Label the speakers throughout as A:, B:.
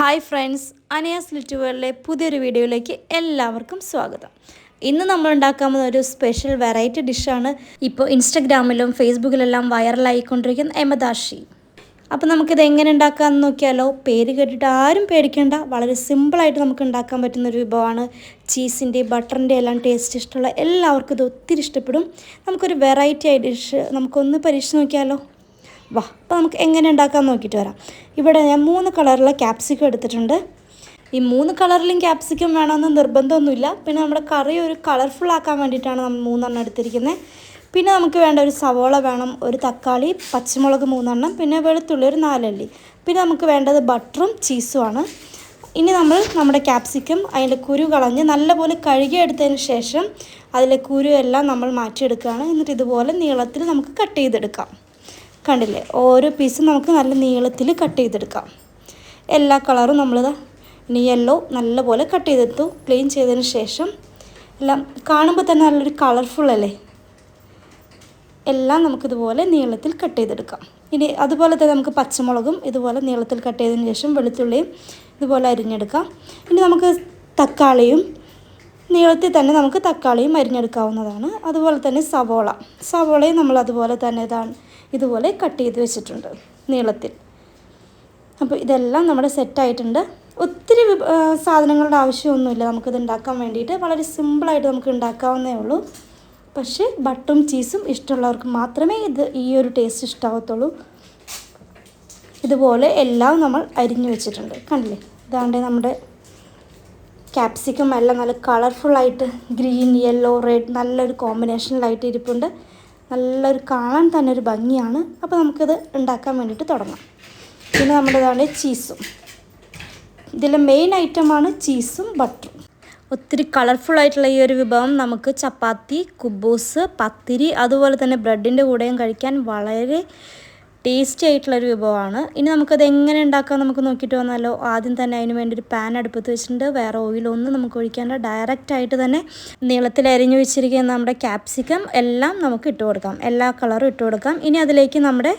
A: hi friends അനയാസ് ലിറ്റുവേളിലെ പുതിയൊരു വീഡിയോയിലേക്ക് എല്ലാവർക്കും സ്വാഗതം ഇന്ന് നമ്മൾ ഉണ്ടാക്കാൻ പോകുന്ന ഒരു സ്പെഷ്യൽ വെറൈറ്റി ഡിഷാണ് ഇപ്പോൾ ഇൻസ്റ്റഗ്രാമിലും ഫേസ്ബുക്കിലെല്ലാം വൈറലായിക്കൊണ്ടിരിക്കുന്ന എമദാഷി അപ്പോൾ നമുക്കിത് എങ്ങനെ ഉണ്ടാക്കാമെന്ന് നോക്കിയാലോ പേര് കേട്ടിട്ട് ആരും പേടിക്കേണ്ട വളരെ സിമ്പിളായിട്ട് നമുക്ക് ഉണ്ടാക്കാൻ പറ്റുന്ന ഒരു വിഭവമാണ് ചീസിൻ്റെ ബട്ടറിൻ്റെ എല്ലാം ടേസ്റ്റ് ഇഷ്ടമുള്ള എല്ലാവർക്കും ഇത് ഒത്തിരി ഇഷ്ടപ്പെടും നമുക്കൊരു വെറൈറ്റി ആയി ഡിഷ് നമുക്കൊന്ന് പരീക്ഷിച്ച് നോക്കിയാലോ വാ അപ്പോൾ നമുക്ക് എങ്ങനെ ഉണ്ടാക്കാൻ നോക്കിയിട്ട് വരാം ഇവിടെ ഞാൻ മൂന്ന് കളറുള്ള ക്യാപ്സിക്കം എടുത്തിട്ടുണ്ട് ഈ മൂന്ന് കളറിലും ക്യാപ്സിക്കം വേണമെന്ന് നിർബന്ധമൊന്നുമില്ല പിന്നെ നമ്മുടെ കറി ഒരു കളർഫുൾ ആക്കാൻ വേണ്ടിയിട്ടാണ് നമ്മൾ മൂന്നെണ്ണം എടുത്തിരിക്കുന്നത് പിന്നെ നമുക്ക് വേണ്ട ഒരു സവോള വേണം ഒരു തക്കാളി പച്ചമുളക് മൂന്നെണ്ണം പിന്നെ വെളുത്തുള്ളി ഒരു നാലല്ലി പിന്നെ നമുക്ക് വേണ്ടത് ബട്ടറും ചീസുമാണ് ഇനി നമ്മൾ നമ്മുടെ ക്യാപ്സിക്കം അതിൻ്റെ കുരു കളഞ്ഞ് നല്ലപോലെ കഴുകിയെടുത്തതിന് ശേഷം അതിലെ കുരു എല്ലാം നമ്മൾ മാറ്റിയെടുക്കുകയാണ് എന്നിട്ട് ഇതുപോലെ നീളത്തിൽ നമുക്ക് കട്ട് ചെയ്തെടുക്കാം കണ്ടില്ലേ ഓരോ പീസ് നമുക്ക് നല്ല നീളത്തിൽ കട്ട് ചെയ്തെടുക്കാം എല്ലാ കളറും നമ്മൾ ഇനി യെല്ലോ നല്ലപോലെ കട്ട് ചെയ്തെടുത്തു ക്ലീൻ ചെയ്തതിന് ശേഷം എല്ലാം കാണുമ്പോൾ തന്നെ നല്ലൊരു കളർഫുൾ അല്ലേ എല്ലാം നമുക്കിതുപോലെ നീളത്തിൽ കട്ട് ചെയ്തെടുക്കാം ഇനി അതുപോലെ തന്നെ നമുക്ക് പച്ചമുളകും ഇതുപോലെ നീളത്തിൽ കട്ട് ചെയ്തതിന് ശേഷം വെളുത്തുള്ളിയും ഇതുപോലെ അരിഞ്ഞെടുക്കാം ഇനി നമുക്ക് തക്കാളിയും നീളത്തിൽ തന്നെ നമുക്ക് തക്കാളിയും അരിഞ്ഞെടുക്കാവുന്നതാണ് അതുപോലെ തന്നെ സവോള സവോളയും നമ്മൾ അതുപോലെ തന്നെ ഇതാണ് ഇതുപോലെ കട്ട് ചെയ്ത് വെച്ചിട്ടുണ്ട് നീളത്തിൽ അപ്പോൾ ഇതെല്ലാം നമ്മുടെ സെറ്റായിട്ടുണ്ട് ഒത്തിരി സാധനങ്ങളുടെ ആവശ്യമൊന്നുമില്ല നമുക്കിത് ഉണ്ടാക്കാൻ വേണ്ടിയിട്ട് വളരെ സിമ്പിളായിട്ട് നമുക്ക് ഉണ്ടാക്കാവുന്നേ ഉള്ളൂ പക്ഷേ ബട്ടും ചീസും ഇഷ്ടമുള്ളവർക്ക് മാത്രമേ ഇത് ഈ ഒരു ടേസ്റ്റ് ഇഷ്ടാവത്തുള്ളൂ ഇതുപോലെ എല്ലാം നമ്മൾ അരിഞ്ഞു വെച്ചിട്ടുണ്ട് കണ്ടില്ലേ ഇതാണ്ട് നമ്മുടെ ക്യാപ്സിക്കം എല്ലാം നല്ല കളർഫുള്ളായിട്ട് ഗ്രീൻ യെല്ലോ റെഡ് നല്ലൊരു കോമ്പിനേഷനിലായിട്ട് ഇരിപ്പുണ്ട് നല്ലൊരു കാണാൻ തന്നെ ഒരു ഭംഗിയാണ് അപ്പോൾ നമുക്കിത് ഉണ്ടാക്കാൻ വേണ്ടിയിട്ട് തുടങ്ങാം പിന്നെ നമ്മുടേതാണ് ചീസും ഇതിലെ മെയിൻ ഐറ്റമാണ് ചീസും ബട്ടറും ഒത്തിരി കളർഫുള്ളായിട്ടുള്ള ഈ ഒരു വിഭവം നമുക്ക് ചപ്പാത്തി കുബൂസ് പത്തിരി അതുപോലെ തന്നെ ബ്രെഡിൻ്റെ കൂടെയും കഴിക്കാൻ വളരെ ടേസ്റ്റി ആയിട്ടുള്ളൊരു വിഭവമാണ് ഇനി നമുക്കത് എങ്ങനെ ഉണ്ടാക്കാം നമുക്ക് നോക്കിയിട്ട് വന്നാലോ ആദ്യം തന്നെ അതിന് വേണ്ടി ഒരു പാൻ അടുപ്പത്ത് വെച്ചിട്ടുണ്ട് വേറെ ഓയിലൊന്നും നമുക്ക് ഒഴിക്കാണ്ട് ഡയറക്റ്റ് ആയിട്ട് തന്നെ നീളത്തിൽ അരിഞ്ഞു വെച്ചിരിക്കുന്ന നമ്മുടെ ക്യാപ്സിക്കം എല്ലാം നമുക്ക് ഇട്ട് കൊടുക്കാം എല്ലാ കളറും ഇട്ട് കൊടുക്കാം ഇനി അതിലേക്ക് നമ്മുടെ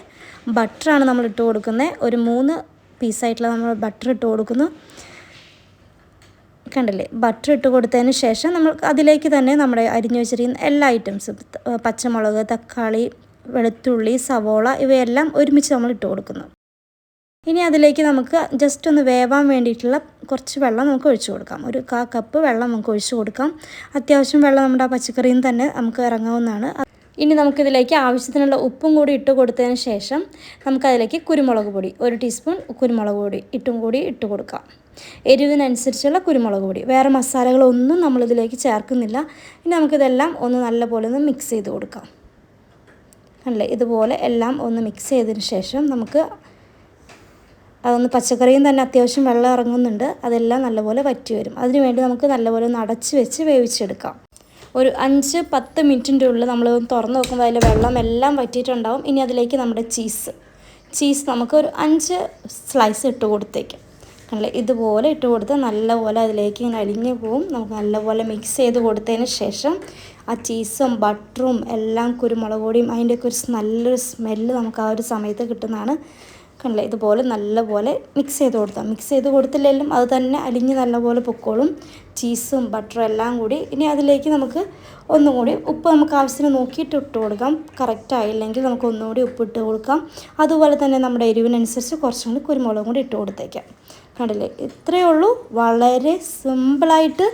A: ബട്ടറാണ് നമ്മൾ ഇട്ട് കൊടുക്കുന്നത് ഒരു മൂന്ന് പീസായിട്ടുള്ള നമ്മൾ ബട്ടർ ഇട്ട് കൊടുക്കുന്നു കണ്ടില്ലേ ബട്ടർ ഇട്ട് കൊടുത്തതിന് ശേഷം നമ്മൾ അതിലേക്ക് തന്നെ നമ്മുടെ അരിഞ്ഞു വെച്ചിരിക്കുന്ന എല്ലാ ഐറ്റംസും പച്ചമുളക് തക്കാളി വെളുത്തുള്ളി സവോള ഇവയെല്ലാം ഒരുമിച്ച് നമ്മൾ ഇട്ട് കൊടുക്കുന്നു ഇനി അതിലേക്ക് നമുക്ക് ജസ്റ്റ് ഒന്ന് വേവാൻ വേണ്ടിയിട്ടുള്ള കുറച്ച് വെള്ളം നമുക്ക് ഒഴിച്ചു കൊടുക്കാം ഒരു കാ കപ്പ് വെള്ളം നമുക്ക് ഒഴിച്ചു കൊടുക്കാം അത്യാവശ്യം വെള്ളം നമ്മുടെ ആ പച്ചക്കറിയിൽ നിന്ന് തന്നെ നമുക്ക് ഇറങ്ങാവുന്നതാണ് ഇനി നമുക്കിതിലേക്ക് ആവശ്യത്തിനുള്ള ഉപ്പും കൂടി ഇട്ട് കൊടുത്തതിന് ശേഷം നമുക്കതിലേക്ക് കുരുമുളക് പൊടി ഒരു ടീസ്പൂൺ കുരുമുളക് പൊടി ഇട്ടും കൂടി ഇട്ട് കൊടുക്കാം എരിവിനനുസരിച്ചുള്ള കുരുമുളക് പൊടി വേറെ മസാലകളൊന്നും നമ്മളിതിലേക്ക് ചേർക്കുന്നില്ല ഇനി നമുക്കിതെല്ലാം ഒന്ന് നല്ലപോലെ ഒന്ന് മിക്സ് ചെയ്ത് കൊടുക്കാം അല്ലേ ഇതുപോലെ എല്ലാം ഒന്ന് മിക്സ് ചെയ്തതിന് ശേഷം നമുക്ക് അതൊന്ന് പച്ചക്കറിയും തന്നെ അത്യാവശ്യം വെള്ളം ഇറങ്ങുന്നുണ്ട് അതെല്ലാം നല്ലപോലെ വറ്റി വരും അതിനുവേണ്ടി നമുക്ക് നല്ലപോലെ ഒന്ന് അടച്ച് വെച്ച് വേവിച്ചെടുക്കാം ഒരു അഞ്ച് പത്ത് മിനിറ്റിൻ്റെ ഉള്ളിൽ നമ്മൾ തുറന്ന് നോക്കുമ്പോൾ അതിൽ വെള്ളം എല്ലാം വറ്റിയിട്ടുണ്ടാവും ഇനി അതിലേക്ക് നമ്മുടെ ചീസ് ചീസ് നമുക്ക് ഒരു അഞ്ച് സ്ലൈസ് ഇട്ട് കൊടുത്തേക്കാം കണ്ടില്ല ഇതുപോലെ ഇട്ട് കൊടുത്ത് നല്ലപോലെ അതിലേക്ക് ഇങ്ങനെ അലിഞ്ഞു പോവും നമുക്ക് നല്ലപോലെ മിക്സ് ചെയ്ത് കൊടുത്തതിന് ശേഷം ആ ചീസും ബട്ടറും എല്ലാം കുരുമുളക് പൊടിയും അതിൻ്റെയൊക്കെ ഒരു നല്ലൊരു സ്മെല്ല് നമുക്ക് ആ ഒരു സമയത്ത് കിട്ടുന്നതാണ് കണ്ടില്ലേ ഇതുപോലെ നല്ലപോലെ മിക്സ് ചെയ്ത് കൊടുത്താൽ മിക്സ് ചെയ്ത് കൊടുത്തില്ലെങ്കിലും അത് തന്നെ അലിഞ്ഞ് നല്ലപോലെ പൊക്കോളും ചീസും ബട്ടറും എല്ലാം കൂടി ഇനി അതിലേക്ക് നമുക്ക് ഒന്നും കൂടി ഉപ്പ് നമുക്ക് ആവശ്യത്തിന് നോക്കിയിട്ട് ഇട്ട് കൊടുക്കാം കറക്റ്റ് ആയില്ലെങ്കിൽ നമുക്ക് ഒന്നുകൂടി ഉപ്പ് ഇട്ട് കൊടുക്കാം അതുപോലെ തന്നെ നമ്മുടെ എരിവിനനുസരിച്ച് കുറച്ചും കൂടി കുരുമുളകും കൂടി ഇട്ട് കൊടുത്തേക്കാം കണ്ടില്ലേ ഇത്രയേ ഉള്ളൂ വളരെ സിമ്പിളായിട്ട്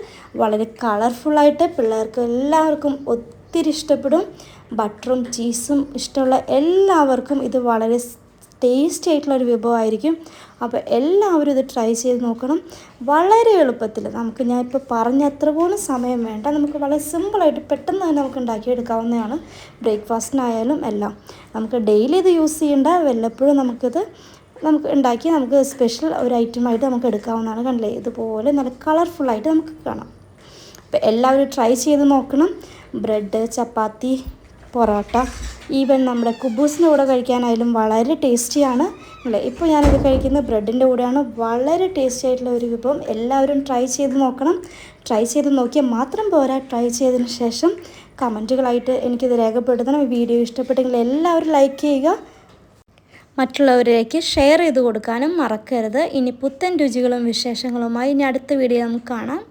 A: വളരെ കളർഫുള്ളായിട്ട് പിള്ളേർക്ക് എല്ലാവർക്കും ഒത്തിരി ഇഷ്ടപ്പെടും ബട്ടറും ചീസും ഇഷ്ടമുള്ള എല്ലാവർക്കും ഇത് വളരെ ടേസ്റ്റി ആയിട്ടുള്ള ഒരു വിഭവമായിരിക്കും അപ്പോൾ എല്ലാവരും ഇത് ട്രൈ ചെയ്ത് നോക്കണം വളരെ എളുപ്പത്തിൽ നമുക്ക് ഞാൻ ഇപ്പോൾ പറഞ്ഞ അത്ര പോലും സമയം വേണ്ട നമുക്ക് വളരെ സിമ്പിളായിട്ട് പെട്ടെന്ന് തന്നെ നമുക്ക് ഉണ്ടാക്കിയെടുക്കാവുന്നതാണ് ബ്രേക്ക്ഫാസ്റ്റിനായാലും എല്ലാം നമുക്ക് ഡെയിലി ഇത് യൂസ് ചെയ്യേണ്ട വല്ലപ്പോഴും നമുക്കിത് നമുക്ക് ഉണ്ടാക്കി നമുക്ക് സ്പെഷ്യൽ ഒരു ഐറ്റമായിട്ട് നമുക്ക് എടുക്കാവുന്നതാണ് കണ്ടില്ലേ ഇതുപോലെ നല്ല കളർഫുള്ളായിട്ട് നമുക്ക് കാണാം അപ്പോൾ എല്ലാവരും ട്രൈ ചെയ്ത് നോക്കണം ബ്രെഡ് ചപ്പാത്തി പൊറോട്ട ഈവൻ നമ്മുടെ കുബൂസിൻ്റെ കൂടെ കഴിക്കാനായാലും വളരെ ടേസ്റ്റിയാണ് അല്ലേ ഇപ്പോൾ ഞാനിത് കഴിക്കുന്നത് ബ്രെഡിൻ്റെ കൂടെയാണ് വളരെ ടേസ്റ്റി ആയിട്ടുള്ള ഒരു വിഭവം എല്ലാവരും ട്രൈ ചെയ്ത് നോക്കണം ട്രൈ ചെയ്ത് നോക്കിയാൽ മാത്രം പോരാ ട്രൈ ചെയ്തതിന് ശേഷം കമൻറ്റുകളായിട്ട് എനിക്കിത് രേഖപ്പെടുത്തണം ഈ വീഡിയോ ഇഷ്ടപ്പെട്ടെങ്കിൽ എല്ലാവരും ലൈക്ക് ചെയ്യുക മറ്റുള്ളവരിലേക്ക് ഷെയർ ചെയ്ത് കൊടുക്കാനും മറക്കരുത് ഇനി പുത്തൻ രുചികളും വിശേഷങ്ങളുമായി ഇനി അടുത്ത വീഡിയോ നമുക്ക് കാണാം